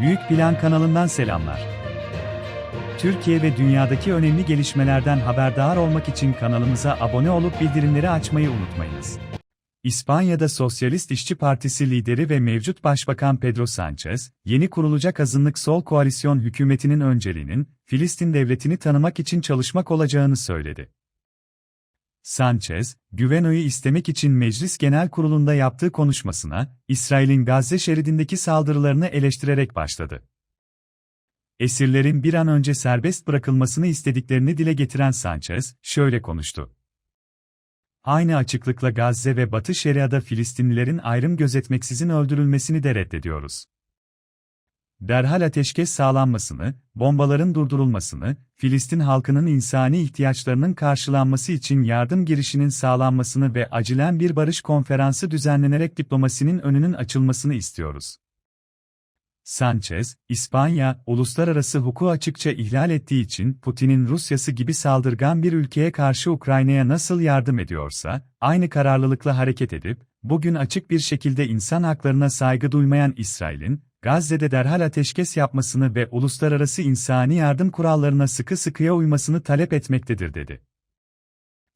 Büyük Plan kanalından selamlar. Türkiye ve dünyadaki önemli gelişmelerden haberdar olmak için kanalımıza abone olup bildirimleri açmayı unutmayınız. İspanya'da Sosyalist İşçi Partisi lideri ve mevcut Başbakan Pedro Sanchez, yeni kurulacak azınlık sol koalisyon hükümetinin önceliğinin, Filistin devletini tanımak için çalışmak olacağını söyledi. Sanchez, Güveno'yu istemek için Meclis Genel Kurulu'nda yaptığı konuşmasına, İsrail'in Gazze şeridindeki saldırılarını eleştirerek başladı. Esirlerin bir an önce serbest bırakılmasını istediklerini dile getiren Sanchez, şöyle konuştu. Aynı açıklıkla Gazze ve Batı Şeria'da Filistinlilerin ayrım gözetmeksizin öldürülmesini de reddediyoruz. Derhal ateşkes sağlanmasını, bombaların durdurulmasını, Filistin halkının insani ihtiyaçlarının karşılanması için yardım girişinin sağlanmasını ve acilen bir barış konferansı düzenlenerek diplomasinin önünün açılmasını istiyoruz. Sanchez, İspanya, uluslararası hukuku açıkça ihlal ettiği için Putin'in Rusyası gibi saldırgan bir ülkeye karşı Ukrayna'ya nasıl yardım ediyorsa, aynı kararlılıkla hareket edip, bugün açık bir şekilde insan haklarına saygı duymayan İsrail'in, Gazze'de derhal ateşkes yapmasını ve uluslararası insani yardım kurallarına sıkı sıkıya uymasını talep etmektedir dedi.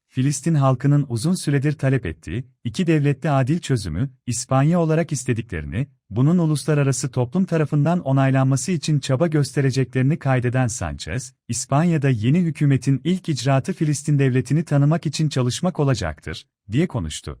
Filistin halkının uzun süredir talep ettiği, iki devletli adil çözümü, İspanya olarak istediklerini, bunun uluslararası toplum tarafından onaylanması için çaba göstereceklerini kaydeden Sanchez, İspanya'da yeni hükümetin ilk icraatı Filistin devletini tanımak için çalışmak olacaktır, diye konuştu.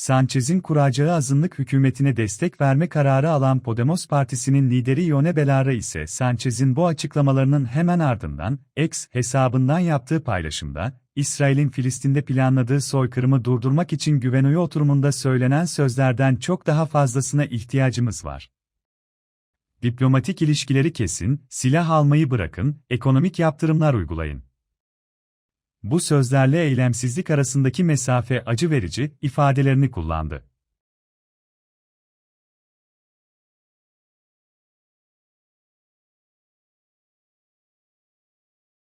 Sanchez'in kuracağı azınlık hükümetine destek verme kararı alan Podemos Partisi'nin lideri Ione Belarra ise Sanchez'in bu açıklamalarının hemen ardından, X hesabından yaptığı paylaşımda, İsrail'in Filistin'de planladığı soykırımı durdurmak için güvenoyu oturumunda söylenen sözlerden çok daha fazlasına ihtiyacımız var. Diplomatik ilişkileri kesin, silah almayı bırakın, ekonomik yaptırımlar uygulayın. Bu sözlerle eylemsizlik arasındaki mesafe acı verici ifadelerini kullandı.